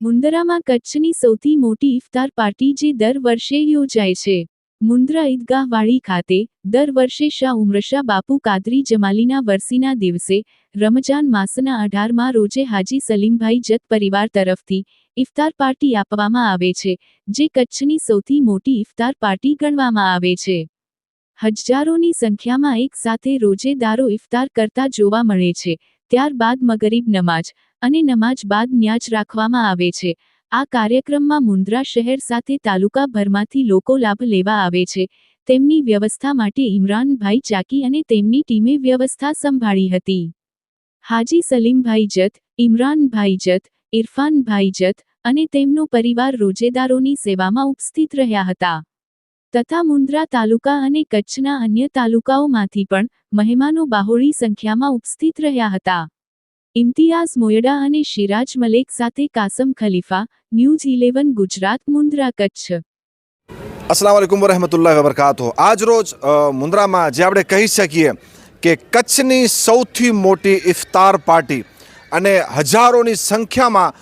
મુન્દ્રામાં કચ્છની સૌથી મોટી ઇફતાર પાર્ટી જે દર વર્ષે યોજાય છે. મુન્દ્રા ઈદગાહવાડી ખાતે દર વર્ષે શાહ ઉમરશા બાપુ કાદરી જમાલીના વરસીના દિવસે રમજાન માસના અઢારમાં રોજે હાજી સલીમભાઈ જત પરિવાર તરફથી ઇફતાર પાર્ટી આપવામાં આવે છે, જે કચ્છની સૌથી મોટી ઇફતાર પાર્ટી ગણવામાં આવે છે. હજારોની સંખ્યામાં એક સાથે રોજેદારો ઇફતાર કરતા જોવા મળે છે, ત્યારબાદ મગરીબ નમાજ અને નમાજ બાદ ન્યાજ રાખવામાં આવે છે. આ કાર્યક્રમમાં મુન્દ્રા શહેર સાથે તાલુકાભરમાંથી લોકો લાભ લેવા આવે છે. તેમની વ્યવસ્થા માટે ઇમરાનભાઈ ચાકી અને તેમની ટીમે વ્યવસ્થા સંભાળી હતી. હાજી સલીમભાઈ જત, ઇમરાનભાઈ જત, ઇરફાનભાઈ જત અને તેમનો પરિવાર રોજેદારોની સેવામાં ઉપસ્થિત રહ્યા હતા. તથા મુન્દ્રા તાલુકા અને કચ્છના અન્ય તાલુકાઓમાંથી પણ મહેમાનો બાહોળી સંખ્યામાં ઉપસ્થિત રહ્યા હતા. ઇમ્તિયાઝ મોયડા અને શિરાજ મલેક સાથે કાસમ ખલીફા, ન્યૂઝ ઇલેવન, ગુજરાત મુન્દ્રા કચ્છ. અસલામ વાલેકુમ વરહમતુલ્લાહ આજ રોજ મુન્દ્રામાં જે આપણે કહી શકીએ કે કચ્છની સૌથી મોટી ઇફતાર પાર્ટી અને હજારોની સંખ્યામાં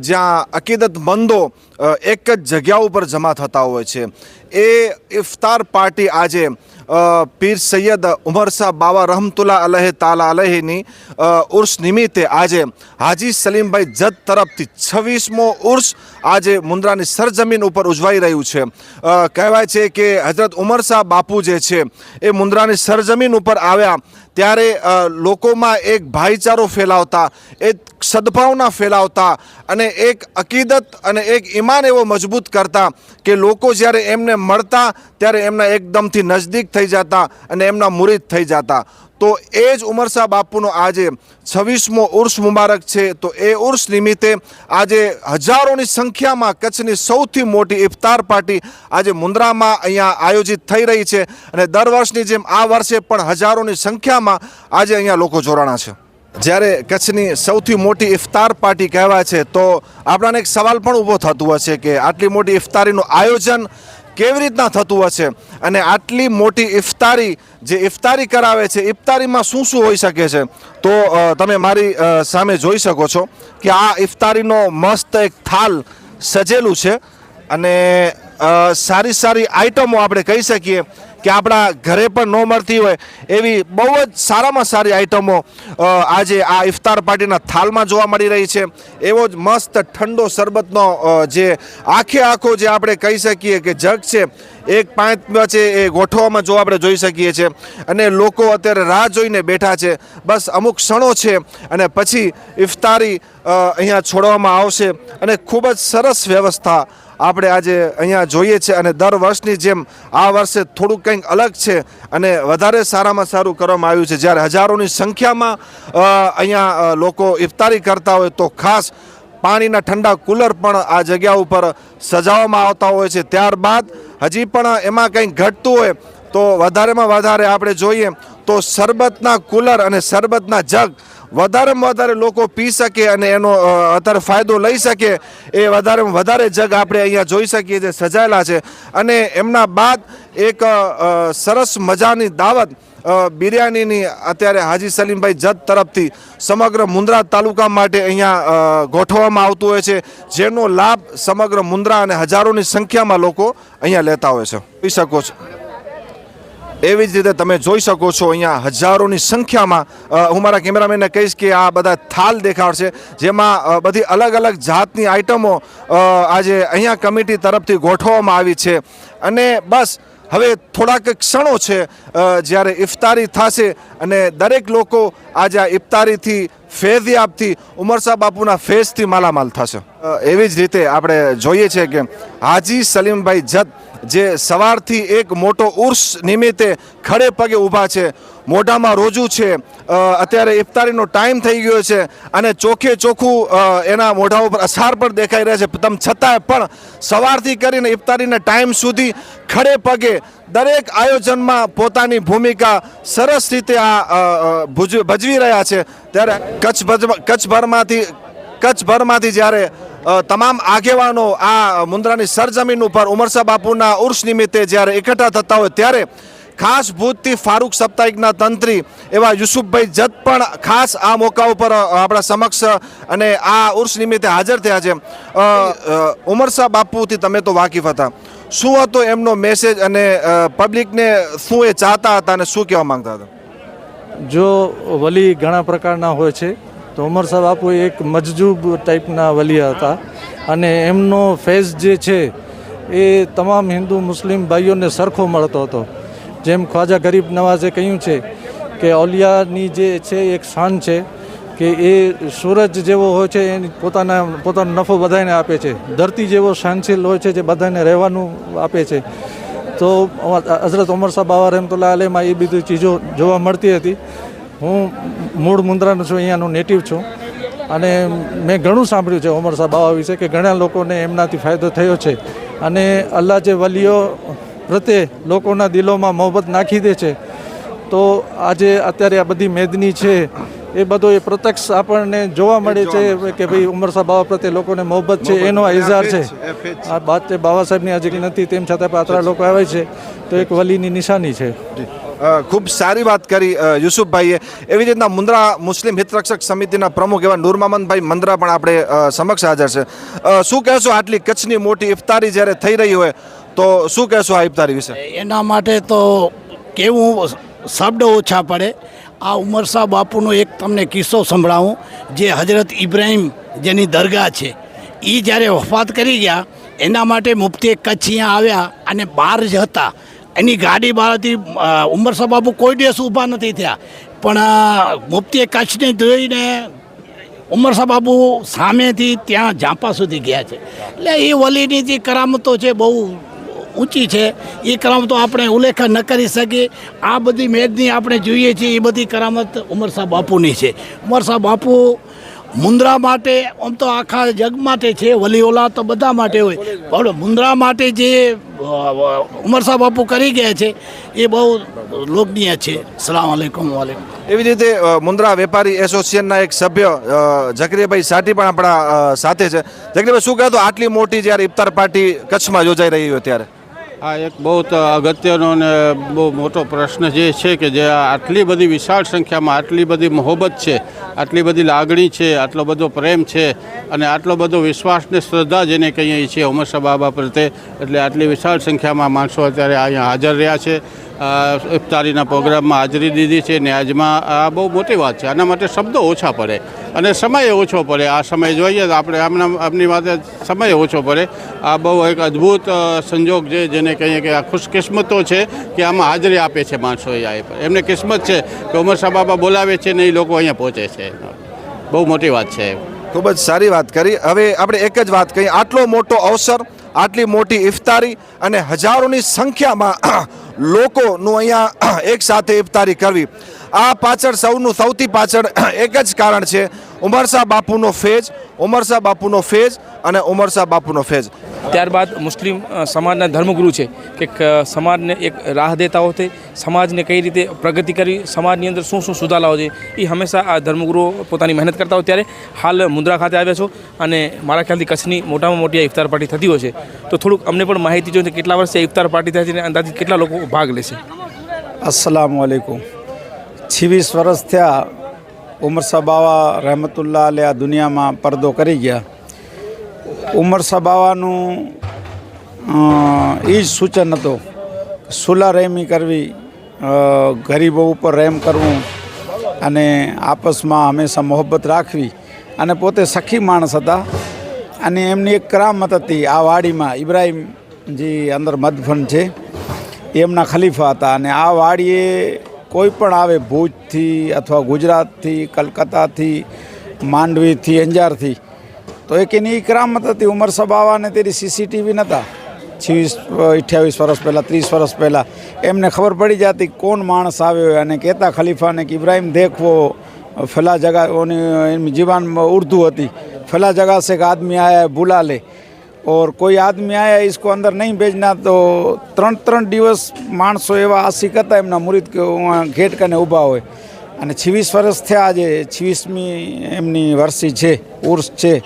જ્યાં અકીદતમંદો એક જ જગ્યા ઉપર જમા થતા હોય છે. એ ઇફતાર પાર્ટી આજે પીર સૈયદ ઉમર બાવા રહમતુલ્લા અલહ તાલા અલહીની ઉર્સ નિમિત્તે આજે હાજી સલીમભાઈ જત તરફથી છવ્વીસમો ઉર્સ આજે મુન્દ્રાની સરજમીન ઉપર ઉજવાઈ રહ્યું છે. કહેવાય છે કે હજરત ઉમર શાહ બાપુ જે છે, એ મુન્દ્રાની સરજમીન ઉપર આવ્યા ત્યારે લોકોમાં એક ભાઈચારો ફેલાવતા, એક સદભાવના ફેલાવતા અને એક અકીદત અને એક ઈમાન એવો મજબૂત કરતા કે લોકો જ્યારે એમને મળતા, ત્યારે એમના એકદમથી નજદીક થઈ જતા અને એમના મુરીદ થઈ જતા. તો એ જ ઉમરશાહ બાપુનો આજે છવ્વીસમો ઉર્સ મુબારક છે. તો એ ઉર્સ નિમિત્તે આજે હજારોની સંખ્યામાં કચ્છની સૌથી મોટી ઇફતાર પાર્ટી આજે મુન્દ્રામાં અહીંયા આયોજિત થઈ રહી છે અને દર વર્ષની જેમ આ વર્ષે પણ હજારોની સંખ્યામાં આજે અહીંયા લોકો જોડાણા છે. જ્યારે કચ્છની સૌથી મોટી ઇફતાર પાર્ટી કહેવાય છે, તો આપણાને એક સવાલ પણ ઊભો થતું હશે કે આટલી મોટી ઇફતારીનું આયોજન કેવી રીતના થતું હશે? અને આટલી મોટી ઇફતારી જે ઇફતારી કરાવે છે, ઇફતારીમાં શું શું હોઈ શકે છે? તો તમે મારી સામે જોઈ શકો છો કે આ ઇફતારીનો મસ્ત એક થાલ સજેલું છે. અને સારી સારી આઈટમો આપણે કહી શકીએ. કે આપણા ઘરે પણ ન મળતી હોય એવી બહુ જ સારામાં સારી આઈટમો આજે આ ઇફતાર પાર્ટીના થાલમાં જોવા મળી રહી છે. એવો જ મસ્ત ઠંડો શરબતનો જે આખે આખો જે આપણે કહી શકીએ કે જગ છે, એક પાંચ છે એ ગોઠવવામાં જો આપણે જોઈ શકીએ છીએ. અને લોકો અત્યારે રાહ જોઈને બેઠા છે. બસ અમુક ક્ષણો છે અને પછી ઇફતારી અહીંયા છોડવામાં આવશે. અને ખૂબ જ સરસ વ્યવસ્થા આપણે આજે અહીંયા જોઈએ છે અને દર વર્ષની જેમ આ વર્ષે થોડુંક કંઈક અલગ છે અને વધારે સારામાં સારું કરવામાં આવ્યું છે. જ્યારે હજારોની સંખ્યામાં અહીંયા લોકો ઇફતારી કરતા હોય તો ખાસ પાણીના ઠંડા કુલર પણ આ જગ્યા ઉપર સજાવવામાં આવતા હોય છે. ત્યારબાદ હજી પણ એમાં કંઈક ઘટતું હોય તો વધારેમાં વધારે આપણે જોઈએ તો શરબતના કુલર અને શરબતના જગ વધારેમાં વધારે લોકો પી શકે અને એનો અત્યારે ફાયદો લઈ શકે એ વધારેમાં વધારે જગ આપણે અહીંયા જોઈ શકીએ જે સજાયેલા છે. અને એમના બાદ એક સરસ મજાની દાવત બિરયાનીની અત્યારે હાજી સલીમભાઈ જત તરફથી સમગ્ર મુન્દ્રા તાલુકા માટે અહીંયા ગોઠવવામાં આવતું હોય છે, જેનો લાભ સમગ્ર મુન્દ્રા અને હજારોની સંખ્યામાં લોકો અહીંયા લેતા હોય છે. પી શકો છો. એવી જ રીતે તમે જોઈ શકો છો અહીંયા હજારોની સંખ્યામાં હું મારા કેમેરામેનને કહીશ કે આ બધા થાલ દેખાડશે જેમાં બધી અલગ અલગ જાતની આઈટમો આજે અહીંયા કમિટી તરફથી ગોઠવવામાં આવી છે. અને બસ, હવે થોડાક ક્ષણો છે જ્યારે ઇફતારી થશે અને દરેક લોકો આજે આ ઇફતારીથી ફેઝયાબથી ઉમરશા બાપુના ફેઝથી માલામાલ થશે. એવી જ રીતે આપણે જોઈએ છે કે હાજી સલીમભાઈ જત જે સવારથી એક મોટો ઉર્સ નિમિત્તે ખડે પગે ઊભા છે. મોઢામાં રોજુ છે. અત્યારે ઇફતારીનો ટાઈમ થઈ ગયો છે અને ચોખે ચોખ્ખું એના મોઢા ઉપર અસાર પણ દેખાઈ રહ્યા છે. તમ છતાંય પણ સવારથી કરીને ઇફતારીના ટાઈમ સુધી ખડે પગે દરેક આયોજનમાં પોતાની ભૂમિકા સરસ રીતે આ ભજવી રહ્યા છે. ત્યારે કચ્છ કચ્છભરમાંથી કચ્છભરમાંથી જ્યારે તમામ આગેવાનો આ મુન્દ્રાની સરજમીન ઉપર ઉમરસા બાપુના ઉર્ષ નિમિત્તે જ્યારે એકઠા થતા હોય ત્યારે ખાસ ભૂતથી ફારૂક સાપ્તાહિકના તંત્રી એવા યુસુફભાઈ જત પણ ખાસ આ મોકા ઉપર આપણા સમક્ષ અને આ ઉર્ષ નિમિત્તે હાજર થયા છે. ઉમરસા બાપુથી તમે તો વાકેફ હતા. શું હતો એમનો મેસેજ અને પબ્લિકને શું એ ચાહતા હતા અને શું કહેવા માંગતા હતા? જો વલી ઘણા પ્રકારના હોય છે. તો ઉમર સાહેબ આપો એક મજજૂબ ટાઈપના વલિયા હતા. અને એમનો ફેઝ જે છે, એ તમામ હિન્દુ મુસ્લિમ ભાઈઓને સરખો મળતો હતો. જેમ ખ્વાજા ગરીબ નવાઝે કહ્યું છે કે ઓલિયાની જે છે, એક શાન છે કે એ સૂરજ જેવો હોય છે એ પોતાના, પોતાનો નફો બધાને આપે છે. ધરતી જેવો શાનશીલ હોય છે, જે બધાને રહેવાનું આપે છે. તો હઝરત ઉમર સાહેબ બાવા રહેમતુલ્લા અલેમાં એ બધી ચીજો જોવા મળતી હતી. હું મૂળ મુન્દ્રાનો છું, અહીંયાનો નેટિવ છું. અને મેં ઘણું સાંભળ્યું છે ઓમર સાહેબ બાવા વિશે કે ઘણા લોકોને એમનાથી ફાયદો થયો છે. અને અલ્લાહ જે વલીઓ પ્રત્યે લોકોના દિલોમાં મોહબ્બત નાખી દે છે. તો આજે અત્યારે આ બધી મેદની છે, એ બધો એ પ્રત્યક્ષ આપણને જોવા મળે છે કે ભાઈ ઉમર સાહેબ બાવા પ્રત્યે લોકોને મોહબ્બત છે, એનો ઇઝહાર છે. આ વાત છે બાવા સાહેબની હજી નથી, તેમ છતાં પાત્રા લોકો આવે છે, તો એક વલીની નિશાની છે. ખૂબ સારી વાત કરી યુસુફભાઈએ. એવી રીતના મુન્દ્રા મુસ્લિમ હિતરક્ષક સમિતિના પ્રમુખ એવા નૂર મામનભાઈ મંદ્રા પણ આપણે સમક્ષ હાજર છે. શું કહેશો આટલી કચ્છની મોટી ઇફતારી જ્યારે થઈ રહી હોય, તો શું કહેશો આ ઇફતારી વિશે? એના માટે તો કેવું શબ્દ ઓછા પડે. આ ઉમરસા બાપુનો એક તમને કિસ્સો સંભળાવું, જે હજરત ઇબ્રાહીમ જેની દરગાહ છે. એ જ્યારે વફાત કરી ગયા, એના માટે મુફતી કચ્છ અહીંયા આવ્યા અને બહાર જ હતા. એની ગાડી બાળતી ઉમરસા બાપુ કોઈ દિવસ ઊભા નથી થયા. પણ મુફતી કચ્છને જોઈને ઉમરસા બાબુ સામેથી ત્યાં ઝાંપા સુધી ગયા છે. એટલે એ વલીની જે કરામતો છે બહુ ઊંચી છે. એ કરામતો આપણે ઉલ્લેખ ન કરી શકીએ. આ બધી મેદની આપણે જોઈએ છીએ, એ બધી કરામત ઉમરસા બાપુની છે. ઉમરસા બાપુ મુન્દ્રા માટે આમ તો આખા જગ માટે છે વલીઓલા તો બધા માટે હોય. પણ મુન્દ્રા માટે જે ઉમરસા બાપુ કરી ગયા છે એ બહુ લોકનીય છે. સલામ આલેકુમ વાલેકુમ એવી રીતે અ, મુન્દ્રા વેપારી એસોસિએશનના એક સભ્ય ઝકરીભાઈ સાટી પણ આપણા સાથે છે. ઝકરીભાઈ શું કહેતો? આટલી મોટી જ્યારે ઇફતાર પાર્ટી કચ્છમાં યોજાઈ રહી હોય ત્યારે. આ એક બહુ અગત્યનો ને બહુ મોટો પ્રશ્ન જે છે કે જે આટલી બધી વિશાળ સંખ્યામાં આટલી બધી મોહબત છે, આટલી બધી લાગણી છે, આટલો બધો પ્રેમ છે અને આટલો બધો વિશ્વાસ ને શ્રદ્ધા જેને કહીએ છીએ ઉમરસા બાબા પ્રત્યે એટલે આટલી વિશાળ સંખ્યામાં માણસો અત્યારે અહીંયા હાજર રહ્યા છે. ઇફતારીના પ્રોગ્રામમાં હાજરી દીધી છે ને આજમાં આ બહુ મોટી વાત છે. આના માટે શબ્દો ઓછા પડે. અને સમય ઓછો પડે. આ સમય જોઈએ તો આપણે આમના આપની માટે સમય ઓછો પડે. આ બહુ એક અદ્ભુત સંજોગ છે જેને કહીએ કે આ ખુશકિસ્મતો છે કે આમાં હાજરી આપે છે માણસો અહીંયા એમને કિસ્મત છે કે ઉમર બાબા બોલાવે છે ને એ લોકો અહીંયા પહોંચે છે. બહુ મોટી વાત છે. ખૂબ જ સારી વાત કરી. હવે આપણે એક જ વાત કહીએ આટલો મોટો અવસર, આટલી મોટી ઇફતારી અને હજારોની સંખ્યામાં લોકોનું અહીંયા એક સાથે ઇફતારી કરવી. આ પાછળ સૌનું સૌથી પાછળ એક જ કારણ છે ઉમરસા બાપુનો ફેજ ઉમરસા બાપુનો ફેજ અને ઉમરસા બાપુનો ફેજ. ત્યારબાદ મુસ્લિમ સમાજના ધર્મગુરુ છે કે સમાજને એક રાહ દેતા હોતે સમાજને કઈ રીતે પ્રગતિ કરવી સમાજની અંદર શું શું સુધાર લાવો છે એ હંમેશા આ ધર્મગુરુઓ પોતાની મહેનત કરતા હોય ત્યારે હાલ મુદ્રા ખાતે આવ્યા છો અને મારા ખ્યાલથી કચ્છની મોટામાં મોટી આ ઇફતાર પાર્ટી થતી હોય છે. તો થોડુંક અમને પણ માહિતી જોઈએ કેટલા વર્ષે ઇફતાર પાર્ટી થાય છે અને અંદાજિત કેટલા લોકો ભાગ લેશે. અસલામ વાલેકુમ છવ્વીસ વર્ષ થયા ઉમર બાવા રહેમતુલ્લા અલે આ દુનિયામાં પરદો કરી ગયા. ઉમરસા બાવાનું એ જ સૂચન હતું સુલા રહેમી કરવી ગરીબો ઉપર રહેમ કરવું અને આપસમાં હંમેશા મોહબ્બત રાખવી. અને પોતે સખી માણસ હતા અને એમની એક કરામત હતી આ વાડીમાં, ઇબ્રાહિમજી અંદર મદફન છે એમના ખલીફા હતા અને આ વાડીએ કોઈ પણ આવે ભુજથી અથવા ગુજરાતથી, કલકત્તાથી, માંડવીથી, અંજારથી, તો એક એની ઇકરામત હતી ઉમર સબાવાને તેની સીસીટીવી નહોતા છવ્વીસ, અઠ્યાવીસ વર્ષ પહેલાં, ત્રીસ વર્ષ પહેલાં એમને ખબર પડી જતી કોણ માણસ આવ્યો અને કહેતા ખલીફાને કે ઇબ્રાહીમ દેખવો, ફલા જગા, ઓની એમની જીવાન ઉર્દુ હતી. ફલા જગા સે એક આદમી આયા બુલા લે ઓર કોઈ આદમી આયા इसको અંદર નહીં ભેજના તો ત્રણ ત્રણ દિવસ માણસો એવા આશિક હતા એમના મુરીદ કે ઘેટ કને ઊભા હોય અને છવ્વીસ વર્ષ થયા આજે, છવ્વીસમી એમની વરસી છે, ઉર્સ છે.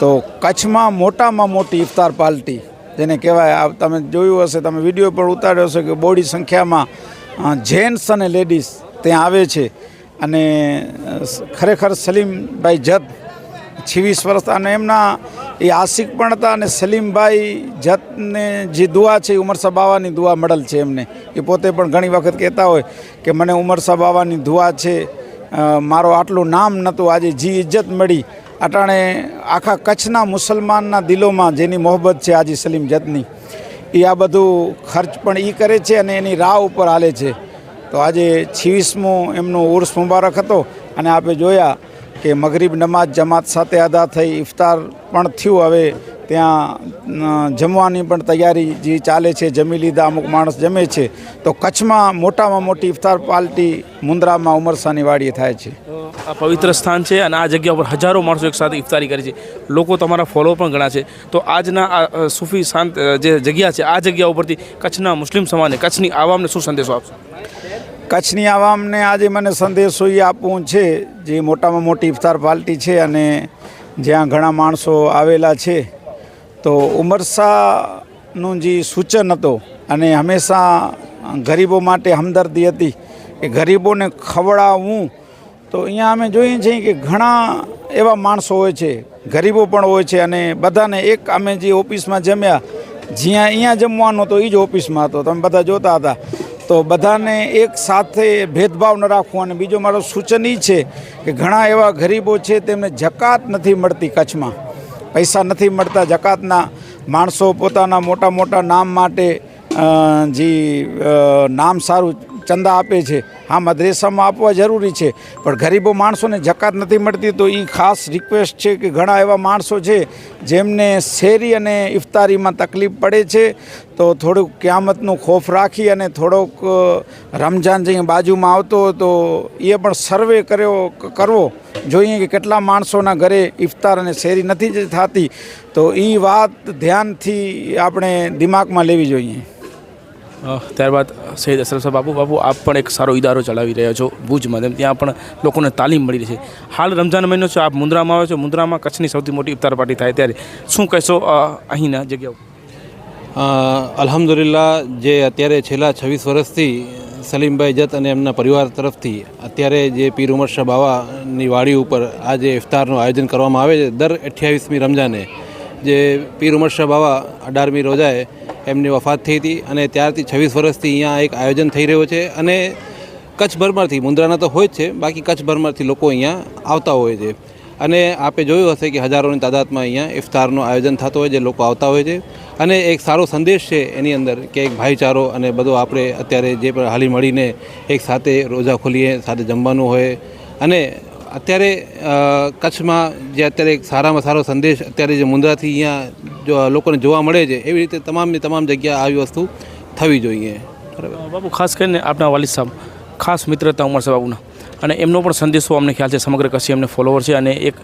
તો કચ્છમાં મોટામાં મોટી ઇફતાર પાર્ટી જેને કહેવાય, આ તમે જોયું હશે, તમે વીડિયો પણ ઉતાર્યો હશે કે બોડી સંખ્યામાં જેન્ટ્સ અને લેડીઝ ત્યાં આવે છે. અને ખરેખર સલીમભાઈ જત છવ્વીસ વર્ષ અને એમના એ આશિક પણ હતા અને સલીમભાઈ જતને જે દુઆ છે એ ઉમરસા બાવાની દુઆ મળેલ છે એમને. એ પોતે પણ ઘણી વખત કહેતા હોય કે મને ઉમરસા બાવાની દુઆ છે. મારો આટલું નામ નહોતું. આજે જી ઇજ્જત મળી. અટાણે આખા કચ્છના મુસલમાનના દિલોમાં જેની મોહબ્બત છે આજે સલીમ જતની, એ આ બધું ખર્ચ પણ એ કરે છે અને એની રાહ ઉપર હાલે છે. તો આજે છવ્વીસમો એમનો ઉર્સ મુબારક હતો અને આપણે જોયા કે મગરીબ નમાજ જમાત સાથે અદા થઈ, ઇફતાર પણ થયું હવે, ત્યાં જમવાની પણ તૈયારી જે ચાલે છે, જમી લીધા, અમુક માણસ જમે છે, તો કચ્છમાં મોટામાં મોટી ઇફતાર પાર્ટી મુન્દ્રામાં ઉમરસાની વાડીએ થાય છે. આ પવિત્ર સ્થાન છે અને આ જગ્યા ઉપર હજારો માણસો એકસાથે ઇફતારી કરે છે. લોકો તમારા ફોલો પણ ઘણા છે તો આજના આ સૂફી શાંત જે જગ્યા છે, આ જગ્યા ઉપરથી કચ્છના મુસ્લિમ સમાજને, કચ્છની આવામને શું સંદેશો આપશો? કચ્છની આવામને આજે મને સંદેશો એ આપવું છે, જે મોટામાં મોટી ઇફતાર પાર્ટી છે અને જ્યાં ઘણા માણસો આવેલા છે. તો ઉમરસાનું જે સૂચન હતો અને હંમેશા ગરીબો માટે હમદર્દી હતી કે ગરીબોને ખવડાવવું તો અહીંયા અમે જોઈએ છીએ કે ઘણા એવા માણસો હોય છે, ગરીબો પણ હોય છે અને બધાને એક અમે જે ઓફિસમાં જમ્યા, જ્યાં અહીંયા જમવાનો હતો એ જ ઓફિસમાં હતો. તમે બધા જોતા હતા. તો બધાને એક સાથે ભેદભાવ ન રાખવો અને બીજો મારો સૂચન એ છે કે ઘણા એવા ગરીબો છે તેમને જકાત નથી મળતી કચ્છમાં. પૈસા નથી મળતા જકાતના. માણસો પોતાના મોટા મોટા નામ માટે જે નામ સારું ચંદા આપે છે. હા મદ્રેસામાં આપવા જરૂરી છે. પણ ગરીબો માણસોને જકાત નથી મળતી તો એ ખાસ રિક્વેસ્ટ છે કે ઘણા એવા માણસો છે જેમને શેરી અને ઇફતારીમાં તકલીફ પડે છે. તો થોડુંક ક્યામતનું ખોફ રાખી અને થોડોક રમઝાન જે બાજુમાં આવતો તો એ પણ સર્વે કર્યો કરવો. જોઈએ કે કેટલા માણસોના ઘરે ઇફતાર અને શેરી નથી જ થતી. તો એ વાત ધ્યાનથી આપણે દિમાગમાં લેવી જોઈએ. ત્યારબાદ સૈયદ અસરફ બાપુ બાપુ આપ પણ એક સારો ઇદારો ચલાવી રહ્યા છો ભુજમાં તેમ ત્યાં પણ લોકોને તાલીમ મળી રહી છે. હાલ રમઝાન મહિનો છે, આપ મુન્દ્રામાં આવ્યો છો. મુન્દ્રામાં કચ્છની સૌથી મોટી ઇફતાર પાર્ટી થાય ત્યારે શું કહેશો અહીંના જગ્યા અલહમદુલિલ્લા જે અત્યારે છેલ્લા છવ્વીસ વર્ષથી સલીમભાઈ જત અને એમના પરિવાર તરફથી અત્યારે જે પીર ઉમર શાહ બાવાની વાડી ઉપર આ જે ઇફતારનું આયોજન કરવામાં આવે છે. દર અઠ્યાવીસમી રમજાને જે પીર ઉમર શાહ બાવા અઢારમી રોજાએ એમની વફાત થઈ હતી અને ત્યારથી છવ્વીસ વર્ષથી અહીંયા એક આયોજન થઈ રહ્યું છે અને કચ્છભરમાંથી મુન્દ્રાના તો હોય જ છે, બાકી કચ્છભરમાંથી લોકો અહીંયા આવતા હોય છે. અને આપે જોયું હશે કે હજારોની તાદાદમાં અહીંયા ઇફતારનું આયોજન થતું હોય છે, લોકો આવતા હોય છે. અને એક સારો સંદેશ છે એની અંદર કે એક ભાઈચારો અને બધો આપણે અત્યારે જે પણ હાલી મળીને એક સાથે રોજા ખોલીએ, સાથે જમવાનું હોય. અને અત્યારે કચ્છમાં જે અત્યારે સારામાં સારો સંદેશ અત્યારે જે મુંદ્રાથી અહીંયા જો લોકોને જોવા મળે છે, એવી રીતે તમામની તમામ જગ્યા આવી વસ્તુ થવી જોઈએ. બરાબર? બાપુ ખાસ કરીને આપના વાલી સાહેબ ખાસ મિત્રતા ઉમર સાહેબ બાબુના. અને એમનો પણ સંદેશો અમને ખ્યાલ છે, સમગ્ર કચ્છી એમને ફોલોવર છે અને એક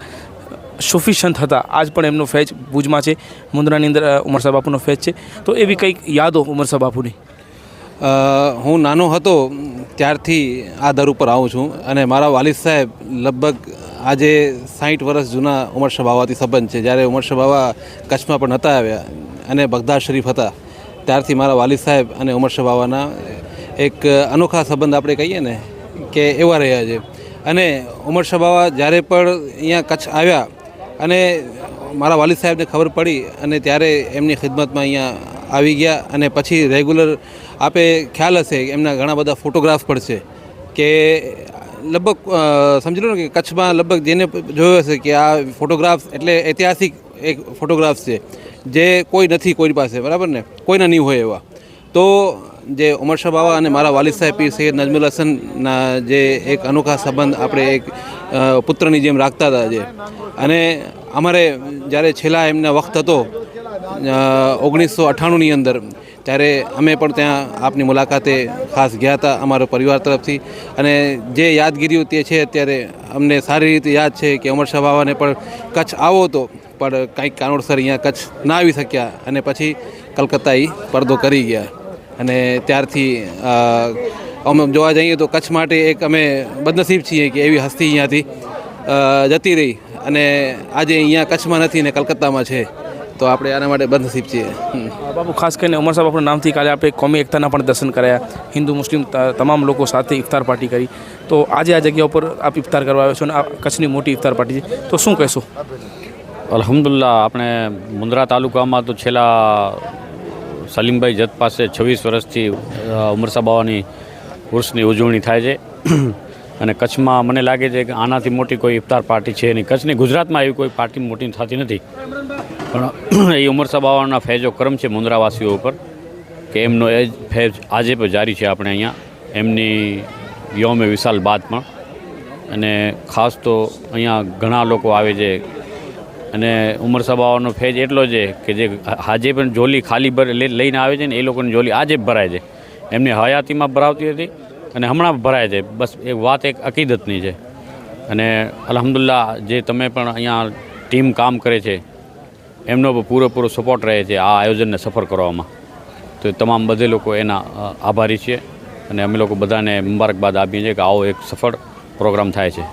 સુફી સંત હતા. આજ પણ એમનો ફેજ ભુજમાં છે, મુંદ્રાની અંદર ઉમર બાપુનો ફેજ છે. તો એવી કંઈક યાદો ઉમર સાહેબ બાપુની? હું નાનો હતો ત્યારથી આ દર ઉપર આવું છું અને મારા વાલિદ સાહેબ લગભગ આજે સાઠ વર્ષ જૂના ઉમર બાવાથી સંબંધ છે. જ્યારે ઉમર બાવા કચ્છમાં પણ નહોતા આવ્યા અને બગદાદ શરીફ હતા, ત્યારથી મારા વાલિદ સાહેબ અને ઉમર બાવાના એક અનોખા સંબંધ આપણે કહીએ ને કે એવા રહ્યા છે. અને ઉમર બાવા જ્યારે પણ અહીંયા કચ્છ આવ્યા અને મારા વાલિદ સાહેબને ખબર પડી અને ત્યારે એમની ખિદમતમાં અહીંયા આવી ગયા અને પછી રેગ્યુલર આપે ખ્યાલ હશે એમના ઘણા બધા ફોટોગ્રાફ પણ છે કે, લગભગ સમજી લો ને કે કચ્છમાં લગભગ જેને જોયો હશે કે આ ફોટોગ્રાફ્સ એટલે ઐતિહાસિક એક ફોટોગ્રાફ છે, જે કોઈ નથી કોઈ પાસે, બરાબર ને? કોઈના નહીં હોય એવા. તો જે ઉમર શાહ બાવા અને મારા વાલિદ સાહેબ, પીર સૈયદ નજમુલ હસનના જે એક અનોખા સંબંધ આપણે એક પુત્રની જેમ રાખતા હતા જે. અને અમારે જ્યારે છેલ્લા એમના વખત હતો ઓગણીસો અઠ્ઠાણુંની અંદર ત્યારે અમે પણ ત્યાં આપની મુલાકાતે ખાસ ગયા હતા અમારો પરિવાર તરફથી. અને જે યાદગીરીઓ તે છે અત્યારે અમને સારી રીતે યાદ છે કે અમર શાહ બાવાને પણ કચ્છ આવો હતો પણ કંઈક કારણોસર અહીંયા કચ્છ ના આવી શક્યા અને પછી કલકત્તા એ પડદો કરી ગયા. અને ત્યારથી અમે જોવા જઈએ તો કચ્છ માટે એક અમે બદનસીબ છીએ કે એવી હસ્તી અહીંયાથી જતી રહી. અને આજે અહીંયા કચ્છમાં નથી ને કલકત્તામાં છે. તો આપણે આના માટે બંધનશીપ છીએ. બાપુ ખાસ કરીને ઉમર સાહેબ આપણા નામથી કાલે આપણે કોમી એકતાના પણ દર્શન કરાયા. હિન્દુ મુસ્લિમ તમામ લોકો સાથે ઇફતાર પાર્ટી કરી. તો આજે આ જગ્યા ઉપર આપ ઇફતાર કરવા આવ્યો છો અને આ કચ્છની મોટી ઇફતાર પાર્ટી છે. તો શું કહેશો? અલહમદુલ્લા આપણે મુન્દ્રા તાલુકામાં તો છેલ્લા સલીમભાઈ જત પાસે છવ્વીસ વર્ષથી ઉમરસા બાવાની ઉર્સની ઉજવણી થાય છે. અને કચ્છમાં મને લાગે છે કે આનાથી મોટી કોઈ ઇફતાર પાર્ટી છે નહીં. કચ્છની ગુજરાતમાં એવી કોઈ પાર્ટી મોટી થતી નથી. પણ એ ઉમર સભાવાળાના ફેજો કરમ છે મુંદ્રાવાસીઓ ઉપર કે એમનો એ જ ફેજ આજે પણ જારી છે આપણે અહીંયા. એમની યોમે વિશાલ બાદ પણ. અને ખાસ તો અહીંયા ઘણા લોકો આવે છે. અને ઉમર સભાઓનો ફેજ એટલો છે કે જે આજે પણ જોલી ખાલી ભર લઈને આવે છે ને એ લોકોની જોલી આજે ભરાય છે. એમની હયાતીમાં ભરાવતી હતી. અને હમણાં ભરાય છે. બસ એક વાત એક અકીદતની છે. અને અલહમદુલ્લા જે તમે પણ અહીંયા ટીમ કામ કરે છે, એમનો પૂરેપૂરો સપોર્ટ રહે છે આ આયોજનને સફળ કરવામાં. તો એ તમામ બધે લોકો એના આભારી છીએ. અને અમે લોકો બધાને મુબારકબાદ આપીએ છીએ કે આવો એક સફળ પ્રોગ્રામ થાય છે.